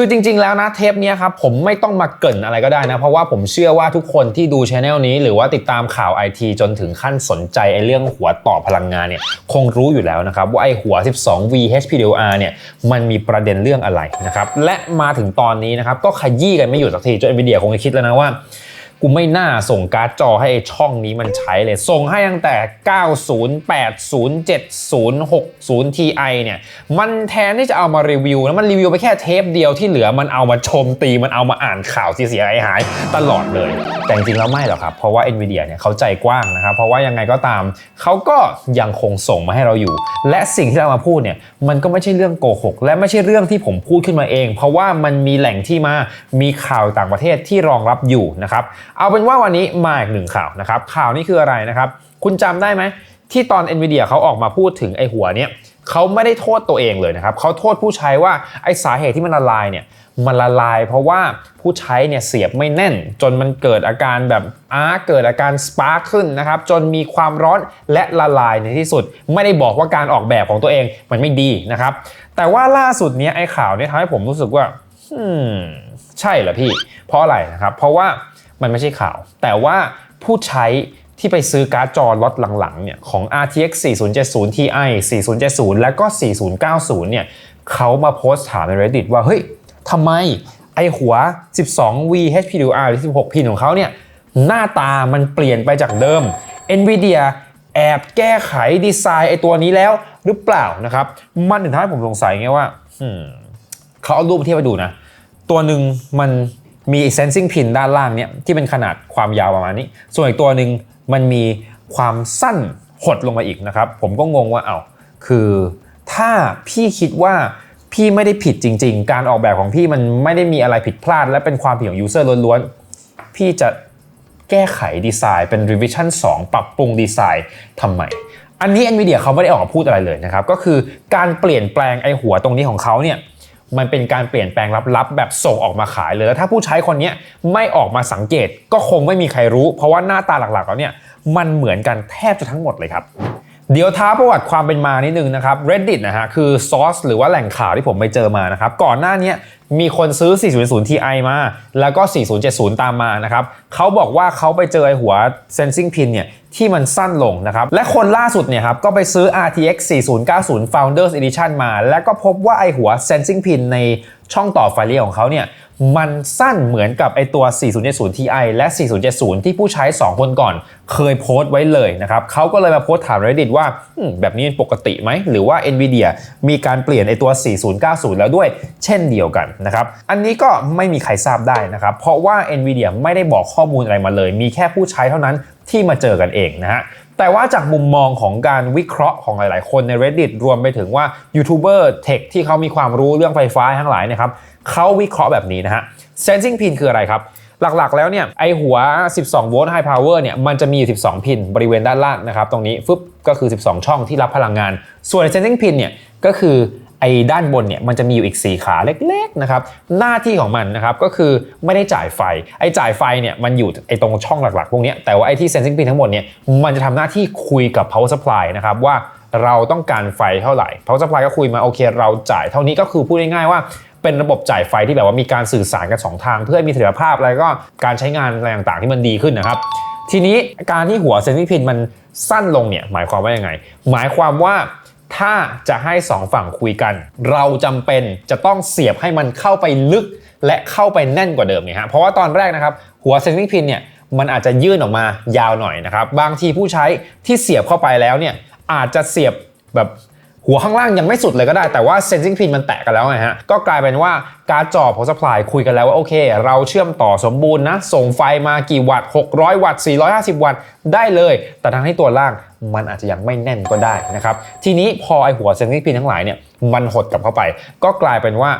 คือจริง ๆ แล้วนะเทปนี้ครับผมไม่ต้องมาเกินอะไรก็ได้นะ เพราะว่าผมเชื่อว่าทุกคนที่ดูช anel นี้ หรือว่าติดตามข่าวไอทีจนถึงขั้นสนใจไอเรื่องหัวต่อพลังงานเนี่ยคงรู้อยู่แล้วนะครับ ว่าไอหัว 12V HPDR เนี่ยมันมีประเด็นเรื่องอะไรนะครับและมาถึงตอนนี้นะครับก็ขยี้กันไม่หยุดสักทีจนวิเดียคงจะคิดแล้วนะว่า กูไม่น่าส่งการ์ดจอให้ช่องนี้มันใช้เลย ส่งให้ตั้งแต่ 90 80 70 60 Ti เนี่ย มันแทนที่จะเอามารีวิว แล้วมันรีวิวไปแค่เทปเดียวที่เหลือมันเอามาชมตีมันเอามาอ่านข่าวเสียหายตลอดเลย แต่จริงๆแล้วไม่หรอกครับ เพราะว่า NVIDIA เนี่ยเขาใจกว้างนะครับ เพราะว่ายังไงก็ตาม เขาก็ยังคงส่งมาให้เราอยู่ และสิ่งที่เรามาพูดเนี่ยมันก็ไม่ใช่เรื่องโกหกและไม่ใช่เรื่องที่ผมพูดขึ้นมาเอง เพราะว่ามันมีแหล่งที่มามีข่าวต่างประเทศที่รองรับอยู่นะครับ เอาเป็นว่าวันนี้มาอีกหนึ่งข่าวนะครับข่าวนี้คืออะไรนะครับคุณจำได้ไหมที่ตอน NVIDIA เขาออกมาพูดถึงไอ้หัวเนี้ยเขาไม่ได้โทษตัวเองเลยนะครับเขาโทษผู้ใช้ว่าไอ้สาเหตุที่มันละลายเนี่ยมันละลายเพราะว่าผู้ใช้เนี่ยเสียบไม่แน่น จนมันเกิดอาการแบบอาร์เกิดอาการสปาร์คขึ้นนะครับจนมีความร้อนและละลายในที่สุด ไม่ได้บอกว่าการออกแบบของตัวเองมันไม่ดีนะครับ แต่ว่าล่าสุดเนี้ยไอ้ข่าวเนี่ยทำให้ผมรู้สึกว่าใช่เหรอพี่ เพราะอะไรนะครับ เพราะว่า มันไม่ใช่ข่าว แต่ว่าผู้ใช้ที่ไปซื้อการ์ดจอล็อตหลังๆเนี่ยของ RTX 4070 Ti 4070 แล้วก็ 4090 เนี่ยเขามาโพสต์ถามใน Reddit ว่า เฮ้ยทำไมไอหัว 12V HPDR หรือ 16 พินของเขาเนี่ยหน้าตามันเปลี่ยนไปจากเดิม NVIDIA แอบแก้ไขดีไซน์ไอตัวนี้แล้วหรือเปล่านะครับ มันถึงทำให้ผมสงสัยไงว่าเขาเอารูปเทียบมาดูนะ ตัวหนึ่งมัน มี sensing pin ด้านล่างเนี่ยที่เป็นขนาดความยาวประมาณนี้ ส่วนอีกตัวหนึ่งมันมีความสั้นหดลงมาอีกนะครับ ผมก็งงว่าเอา้าคือถ้าพี่คิดว่าพี่ไม่ได้ผิดจริง ๆ การออกแบบของพี่มันไม่ได้มีอะไรผิดพลาด และเป็นความผิดของ user ล้วนๆ พี่จะแก้ไขดีไซน์เป็น revision 2 ปรับปรุงดีไซน์ทำไม อันนี้ NVIDIA เขาไม่ได้ออกมาพูดอะไรเลยนะครับ ก็คือการเปลี่ยนแปลงไอหัวตรงนี้ของเขาเนี่ย มันเป็นการเปลี่ยนแปลงลับๆแบบส่งออกมาขายเลยแล้วถ้าผู้ใช้คนนี้ไม่ออกมาสังเกตก็คงไม่มีใครรู้ เพราะว่าหน้าตาหลักๆแล้วเนี่ยมันเหมือนกันแทบจะทั้งหมดเลยครับเดี๋ยวท้าประวัติความเป็นมานิดนึงนะครับ Reddit นะฮะคือซอสหรือว่าแหล่งข่าวที่ผมไปเจอมานะครับ ก่อนหน้านี้ มีคนซื้อ 400 Ti มา แล้วก็ 4070 ตามมานะครับเขาบอกว่าเขาไปเจอไอ้หัว sensing pin เนี่ยที่มันสั้นลงนะครับ และคนล่าสุดเนี่ยครับก็ไปซื้อ RTX 4090 Founders Edition มา แล้วก็พบว่าไอ้หัว sensing pin ในช่องต่อไฟเลี้ยของเขาเนี่ยมันสั้นเหมือนกับไอตัว 4070 Ti และ 4070 ที่ผู้ใช้ 2 คนก่อน เคยโพสต์ไว้เลยนะครับเขาก็เลยมาโพสต์ถาม Reddit ว่าแบบนี้ปกติไหม หรือว่า Nvidia มีการเปลี่ยนไอตัว 4090 แล้วด้วย เช่นเดียวกันนะครับ อันนี้ก็ไม่มีใครทราบได้นะครับ เพราะว่า Nvidia ไม่ได้บอกข้อมูลอะไรมาเลย มีแค่ผู้ใช้เท่านั้นที่มาเจอกันเองนะฮะแต่ว่าจากมุมมองของการวิเคราะห์ของหลาย ๆ คนใน Reddit รวมไปถึงว่ายูทูบเบอร์เทคที่เขามีความรู้เรื่องไฟฟ้าทั้งหลายนะครับเขาวิเคราะห์แบบนี้นะฮะ Sensing pin คืออะไรครับ หลัก ๆ แล้วเนี่ยไอหัว 12 โวลต์ High Power เนี่ยมันจะมีอยู่ 12 พินบริเวณด้านล่างนะครับ ตรงนี้ฟึบก็คือ 12 ช่องที่รับพลังงาน ส่วน Sensing pin เนี่ยก็คือ ไอ้ด้านบนเนี่ยมันจะมีอยู่อีก 4 ขาเล็กๆนะครับหน้าที่ของมันนะครับก็คือไม่ได้จ่ายไฟ ไอ้จ่ายไฟเนี่ยมันอยู่ไอ้ตรงช่องหลักๆ พวกนี้แต่ว่าไอ้ที่ sensing pin ทั้งหมดเนี่ยมันจะทำหน้าที่คุยกับ power supply นะครับว่าเราต้องการไฟเท่าไหร่ power supply ก็คุยมาโอเค เราจ่ายเท่านี้ก็คือพูดง่ายๆว่าเป็นระบบจ่ายไฟที่แบบว่ามีการสื่อสารกันสองทาง เพื่อให้มีเสถียรภาพแล้วก็การใช้งานอะไรต่างๆ ที่มันดีขึ้นนะครับทีนี้การที่หัว sensing pin มันสั้นลงเนี่ยหมายความว่ายังไง หมายความว่า ถ้าจะให้สองฝั่งคุยกัน เราจำเป็นจะต้องเสียบให้มันเข้าไปลึก และเข้าไปแน่นกว่าเดิมเนี่ยฮะเพราะว่าตอนแรกนะครับ หัวเซนซิงพินเนี่ยมันอาจจะยื่นออกมายาวหน่อยนะครับ บางทีผู้ใช้ที่เสียบเข้าไปแล้วเนี่ยอาจจะเสียบแบบ หัวข้างล่างยังไม่สุดเลยก็ได้แต่ว่าเซนซิงพินมันแตกกันแล้วไงฮะก็กลายเป็นว่าการ์ดจอพอสปายคุยกันแล้วว่าโอเค เราเชื่อมต่อสมบูรณ์นะ ส่งไฟมากี่วัตต์ 600 วัตต์ 450 วัตต์ได้เลย แต่ทั้งที่ตัวล่างมันอาจจะยังไม่แน่นก็ได้นะครับ ทีนี้พอไอหัวเซนซิงพินทั้งหลายเนี่ยมันหดกลับเข้าไป ก็กลายเป็นว่า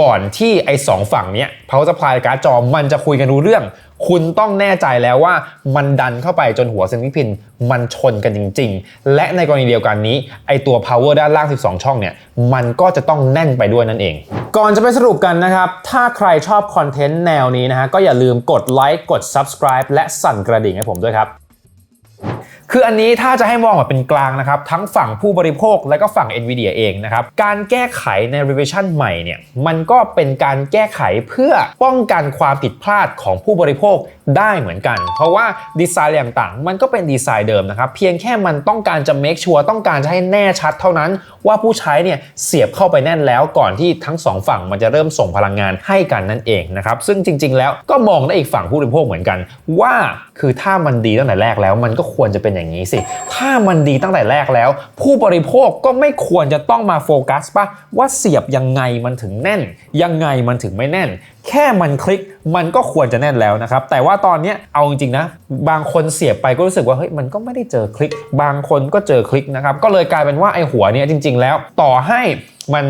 ก่อนที่ไอ้สองฝั่งเนี้ย power supply การ์ดจอมันจะคุยกันรู้เรื่อง คุณต้องแน่ใจแล้วว่ามันดันเข้าไปจนหัวเซนซิพินมันชนกันจริง ๆ และในกรณีเดียวกันนี้ไอตัว power ด้านล่าง 12 ช่องเนี่ย มันก็จะต้องแน่นไปด้วยนั่นเอง ก่อนจะไปสรุปกันนะครับ ถ้าใครชอบคอนเทนต์แนวนี้นะฮะก็อย่าลืมกดไลค์กด subscribe และสั่นกระดิ่งให้ผมด้วยครับ คืออันนี้ถ้าจะให้มองแบบเป็นกลางนะครับ ทั้งฝั่งผู้บริโภคและก็ฝั่ง NVIDIA เองนะครับ การแก้ไขใน revision ใหม่เนี่ยมันก็เป็นการแก้ไขเพื่อป้องกันความผิดพลาดของผู้บริโภคได้เหมือนกัน เพราะว่าดีไซน์ต่างๆ มันก็เป็นดีไซน์เดิมนะครับ เพียงแค่มันต้องการจะ make sure ต้องการจะให้แน่ชัดเท่านั้น ว่าผู้ใช้เนี่ยเสียบเข้าไปแน่นแล้วก่อนที่ทั้งสองฝั่งมันจะเริ่มส่งพลังงานให้กันนั่นเองนะครับ ซึ่งจริง ๆ แล้วก็มองได้อีกฝั่งผู้บริโภคเหมือนกัน ว่าคือถ้ามันดีตั้งแต่แรกแล้วมันก็ควรจะเป็นอย่างนี้สิ ถ้ามันดีตั้งแต่แรกแล้ว ผู้บริโภคก็ไม่ควรจะต้องมาโฟกัสป่ะว่าเสียบยังไงมันถึงแน่น ยังไงมันถึงไม่แน่นแค่มันคลิกมันก็ควรจะแน่นแล้วนะครับ แต่ว่าตอนนี้เอาจริงๆนะ บางคนเสียบไปก็รู้สึกว่าเฮ้ยมันก็ไม่ได้เจอคลิก บางคนก็เจอคลิกนะครับ ก็เลยกลายเป็นว่าไอ้หัวเนี้ยจริง ๆ แล้วต่อให้มัน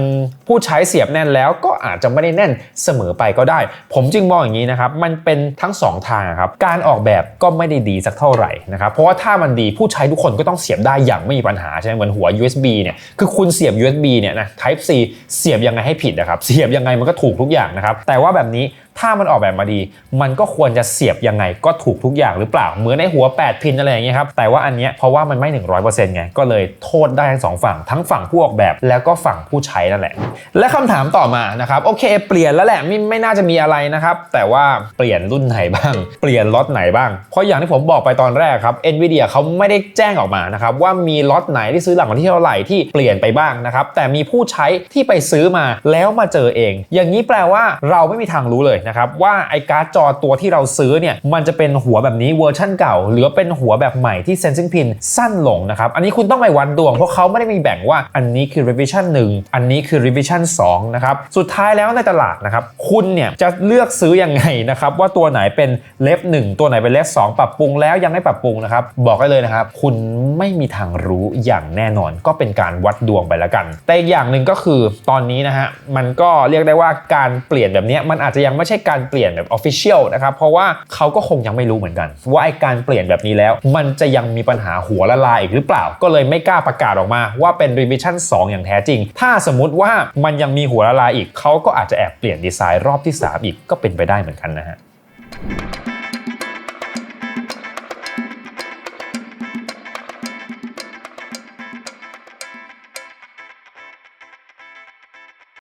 ผู้ใช้เสียบแน่นแล้วก็อาจจะไม่ได้แน่นเสมอไปก็ได้ ผมจึงมองอย่างนี้นะครับ มันเป็นทั้งสองทางครับ การออกแบบก็ไม่ได้ดีสักเท่าไหร่นะครับ เพราะว่าถ้ามันดีผู้ใช้ทุกคนก็ต้องเสียบได้อย่างไม่มีปัญหาใช่ไหมเหมือนหัว USB เนี่ย คือคุณเสียบ USB เนี่ยนะ Type C เสียบยังไงให้ผิดนะครับ เสียบยังไงมันก็ถูกทุกอย่างนะครับ แต่ว่าแบบแบบนี้ ถ้ามันออกแบบมาดี มันก็ควรจะเสียบยังไงก็ถูกทุกอย่างหรือเปล่า เหมือนในหัว 8 พินอะไรอย่างเงี้ยครับ แต่ว่าอันเนี้ยเพราะว่ามันไม่ 100%ไง ก็เลยโทษได้ทั้งสองฝั่ง ทั้งฝั่งผู้ออกแบบแล้วก็ฝั่งผู้ใช้นั่นแหละ และคำถามต่อมานะครับ โอเค เปลี่ยนแล้วแหละไม่ไม่น่าจะมีอะไรนะครับ แต่ว่าเปลี่ยนรุ่นไหนบ้าง เปลี่ยนล็อตไหนบ้าง เพราะอย่างที่ผมบอกไปตอนแรกครับ NVIDIA เขาไม่ได้แจ้งออกมานะครับว่ามีล็อตไหนที่ซื้อหลังวันที่เท่าไหร่ที่เปลี่ยนไปบ้างนะครับแต่มีผู้ใช้ที่ไปซื้อมาแล้วมาเจอเอง อย่างนี้แปลว่าเราไม่มีทางรู้เลยนะครับว่าไอการ์ดจอตัวที่เราซื้อเนี่ยมันจะเป็นหัวแบบนี้เวอร์ชั่นเก่า หรือว่าเป็นหัวแบบใหม่ที่ sensing pin สั้นลงนะครับอันนี้คุณต้องไปวัดดวงเพราะเขาไม่ได้มีแบ่งว่าอันนี้คือ revision 1 อันนี้คือ revision 2นะครับสุดท้ายแล้วในตลาดนะครับคุณเนี่ยจะเลือกซื้อยังไงนะครับว่าตัวไหนเป็นเลฟ1ตัวไหนเป็นเลฟ2ปรับปรุงแล้วยังไม่ปรับปรุงนะครับบอกได้เลยนะครับคุณไม่มีทางรู้อย่างแน่นอน ก็เป็นการวัดดวงไปแล้วกัน แต่อีกอย่างหนึ่งก็คือตอนนี้นะฮะมันก็เรียกได้ว่าการเปลี่ยนแบบนี้มันอาจจะยังไม่ใช่การเปลี่ยนแบบออฟฟิเชียลนะครับ เพราะว่าเขาก็คงยังไม่รู้เหมือนกัน ว่าไอการเปลี่ยนแบบนี้แล้ว มันจะยังมีปัญหาหัวละลายอีกหรือเปล่า ก็เลยไม่กล้าประกาศออกมา ว่าเป็นรีวิชั่น2 อย่างแท้จริง ถ้าสมมติว่ามันยังมีหัวละลายอีกเขาก็อาจจะแอบเปลี่ยนดีไซน์รอบที่ 3 อีกก็เป็นไปได้เหมือนกันนะฮะ